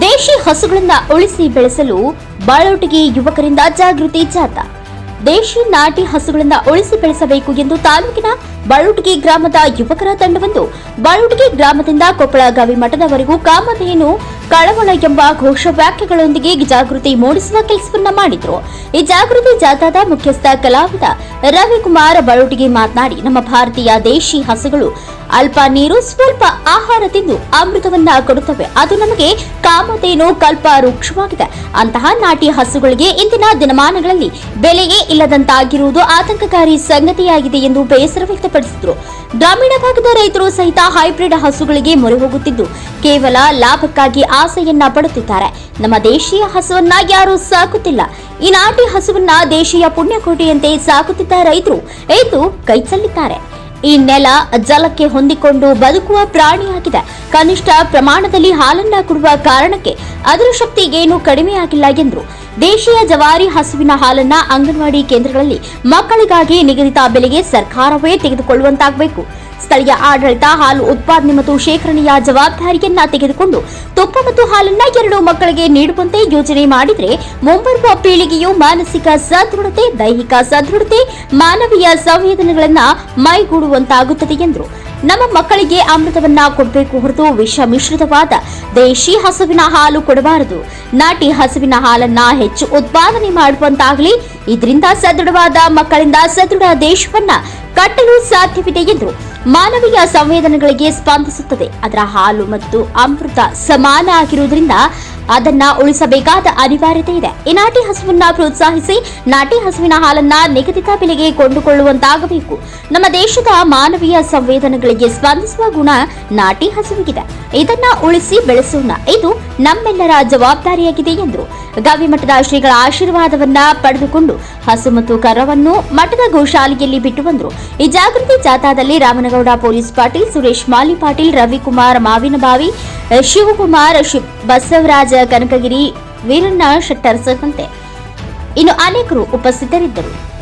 ದೇಶಿ ಹಸುಗಳನ್ನ ಉಳಿಸಿ ಬೆಳೆಸಲು ಬಾಳೋಟಿಗೆ ಯುವಕರಿಂದ ಜಾಗೃತಿ ಜಾಥಾ. ದೇಶಿ ನಾಟಿ ಹಸುಗಳನ್ನ ಉಳಿಸಿ ಬೆಳೆಸಬೇಕು ಎಂದು ತಾಲೂಕಿನ ಬಾಳೋಟಿಗೆ ಗ್ರಾಮದ ಯುವಕರ ತಂಡವೊಂದು ಬಾಳೋಟಿಗೆ ಗ್ರಾಮದಿಂದ ಕೊಪ್ಪಳ ಗವಿಮಠದವರೆಗೂ ಕಾಮಧೇನು, ಕಳವಳ ಎಂಬ ಘೋಷವಾಕ್ಯಗಳೊಂದಿಗೆ ಜಾಗೃತಿ ಮೂಡಿಸುವ ಕೆಲಸವನ್ನ ಮಾಡಿದ್ರು. ಈ ಜಾಗೃತಿ ಜಾಥಾದ ಮುಖ್ಯಸ್ಥ ಕಲಾವಿದ ರವಿಕುಮಾರ್ ಬಾಳೋಟಿಗೆ ಮಾತನಾಡಿ, ನಮ್ಮ ಭಾರತೀಯ ದೇಶಿ ಹಸುಗಳು ಅಲ್ಪ ನೀರು, ಸ್ವಲ್ಪ ಆಹಾರ ತಿಂದು ಅಮೃತವನ್ನ ಕೊಡುತ್ತವೆ. ಅದು ನಮಗೆ ಕಾಮಧೇನು ಕಲ್ಪ ರೂಕ್ಷವಾಗಿದೆ ಅಂತಹ ನಾಟಿ ಹಸುಗಳಿಗೆ ಇಂದಿನ ದಿನಮಾನಗಳಲ್ಲಿ ಬೆಲೆಯೇ ಇಲ್ಲದಂತಾಗಿರುವುದು ಆತಂಕಕಾರಿ ಸಂಗತಿಯಾಗಿದೆ ಎಂದು ಬೇಸರ ವ್ಯಕ್ತಪಡಿಸಿದರು. ಗ್ರಾಮೀಣ ಭಾಗದ ರೈತರು ಸಹಿತ ಹೈಬ್ರಿಡ್ ಹಸುಗಳಿಗೆ ಮೊರೆ ಹೋಗುತ್ತಿದ್ದು, ಕೇವಲ ಲಾಭಕ್ಕಾಗಿ ಆಸೆಯನ್ನ ಪಡುತ್ತಿದ್ದಾರೆ. ನಮ್ಮ ದೇಶೀಯ ಹಸುವನ್ನ ಯಾರೂ ಸಾಕುತ್ತಿಲ್ಲ. ಈ ನಾಟಿ ಹಸುವನ್ನ ದೇಶೀಯ ಪುಣ್ಯಕೋಟೆಯಂತೆ ಸಾಕುತ್ತಿದ್ದ ರೈತರು ಎಂದು ಕೈಚಲ್ಲಿದ್ದಾರೆ ಈ ನೆಲ ಜಲಕ್ಕೆ ಹೊಂದಿಕೊಂಡು ಬದುಕುವ ಪ್ರಾಣಿಯಾಗಿದೆ. ಕನಿಷ್ಠ ಪ್ರಮಾಣದಲ್ಲಿ ಹಾಲನ್ನ ಕೊಡುವ ಕಾರಣಕ್ಕೆ ಅದರ ಶಕ್ತಿ ಏನು ಕಡಿಮೆಯಾಗಿಲ್ಲ ಎಂದರು ದೇಶೀಯ ಜವಾರಿ ಹಸುವಿನ ಹಾಲನ್ನ ಅಂಗನವಾಡಿ ಕೇಂದ್ರಗಳಲ್ಲಿ ಮಕ್ಕಳಿಗಾಗಿ ನಿಗದಿತ ಬೆಲೆಗೆ ಸರ್ಕಾರವೇ ತೆಗೆದುಕೊಳ್ಳುವಂತಾಗಬೇಕು. ಸ್ಥಳೀಯ ಆಡಳಿತ ಹಾಲು ಉತ್ಪಾದನೆ ಮತ್ತು ಶೇಖರಣೆಯ ಜವಾಬ್ದಾರಿಯನ್ನ ತೆಗೆದುಕೊಂಡು ತುಪ್ಪ ಮತ್ತು ಹಾಲನ್ನ ಎರಡು ಮಕ್ಕಳಿಗೆ ನೀಡುವಂತೆ ಯೋಜನೆ ಮಾಡಿದರೆ ಮುಂಬರುವ ಪೀಳಿಗೆಯು ಮಾನಸಿಕ ಸದೃಢತೆ, ದೈಹಿಕ ಸದೃಢತೆ, ಮಾನವೀಯ ಸಂವೇದನೆಗಳನ್ನ ಮೈಗೂಡುವಂತಾಗುತ್ತದೆ ಎಂದರು. ನಮ್ಮ ಮಕ್ಕಳಿಗೆ ಅಮೃತವನ್ನ ಕೊಡಬೇಕು ಹೊರತು ವಿಷ ಮಿಶ್ರಿತವಾದ ದೇಶಿ ಹಸುವಿನ ಹಾಲು ಕೊಡಬಾರದು. ನಾಟಿ ಹಸುವಿನ ಹಾಲನ್ನ ಹೆಚ್ಚು ಉತ್ಪಾದನೆ ಮಾಡುವಂತಾಗಲಿ. ಇದರಿಂದ ಸದೃಢವಾದ ಮಕ್ಕಳಿಂದ ಸದೃಢ ದೇಶವನ್ನ ಕಟ್ಟಲು ಸಾಧ್ಯವಿದೆ ಎಂದರು ಮಾನವೀಯ ಸಂವೇದನೆಗಳಿಗೆ ಸ್ಪಂದಿಸುತ್ತದೆ. ಅದರ ಹಾಲು ಮತ್ತು ಅಮೃತ ಸಮಾನ ಆಗಿರುವುದರಿಂದ ಅದನ್ನ ಉಳಿಸಬೇಕಾದ ಅನಿವಾರ್ಯತೆ ಇದೆ. ಈ ನಾಟಿ ಹಸುವನ್ನ ಪ್ರೋತ್ಸಾಹಿಸಿ ನಾಟಿ ಹಸುವಿನ ಹಾಲನ್ನ ನಿಗದಿತ ಬೆಲೆಗೆ ಕೊಂಡುಕೊಳ್ಳುವಂತಾಗಬೇಕು. ನಮ್ಮ ದೇಶದ ಮಾನವೀಯ ಸಂವೇದನೆಗಳಿಗೆ ಸ್ಪಂದಿಸುವ ಗುಣ ನಾಟಿ ಹಸುವಿಗಿದೆ. ಇದನ್ನ ಉಳಿಸಿ ಬೆಳೆಸೋಣ. ಇದು ನಮ್ಮೆಲ್ಲರ ಜವಾಬ್ದಾರಿಯಾಗಿದೆ ಎಂದರು ಗವಿಮಠದ ಶ್ರೀಗಳ ಆಶೀರ್ವಾದವನ್ನ ಪಡೆದುಕೊಂಡು ಹಸು ಮತ್ತು ಕರವನ್ನು ಮಠದ ಗೋಶಾಲೆಯಲ್ಲಿ ಬಿಟ್ಟು ಬಂದರು. ಈ ಜಾಗೃತಿ ಜಾಥಾದಲ್ಲಿ ರಾಮನಗೌಡ ಪೊಲೀಸ್ ಪಾಟೀಲ್, ಸುರೇಶ್ ಮಾಲಿ ಪಾಟೀಲ್, ರವಿಕುಮಾರ್ ಮಾವಿನಬಾವಿ ಶಿವಕುಮಾರ್ ಬಸವರಾಜ ಕನಕಗಿರಿ, ವೀರಣ್ಣ ಶೆಟ್ಟರ್ ಸೇರಿದಂತೆ ಇನ್ನು ಅನೇಕರು ಉಪಸ್ಥಿತರಿದ್ದರು.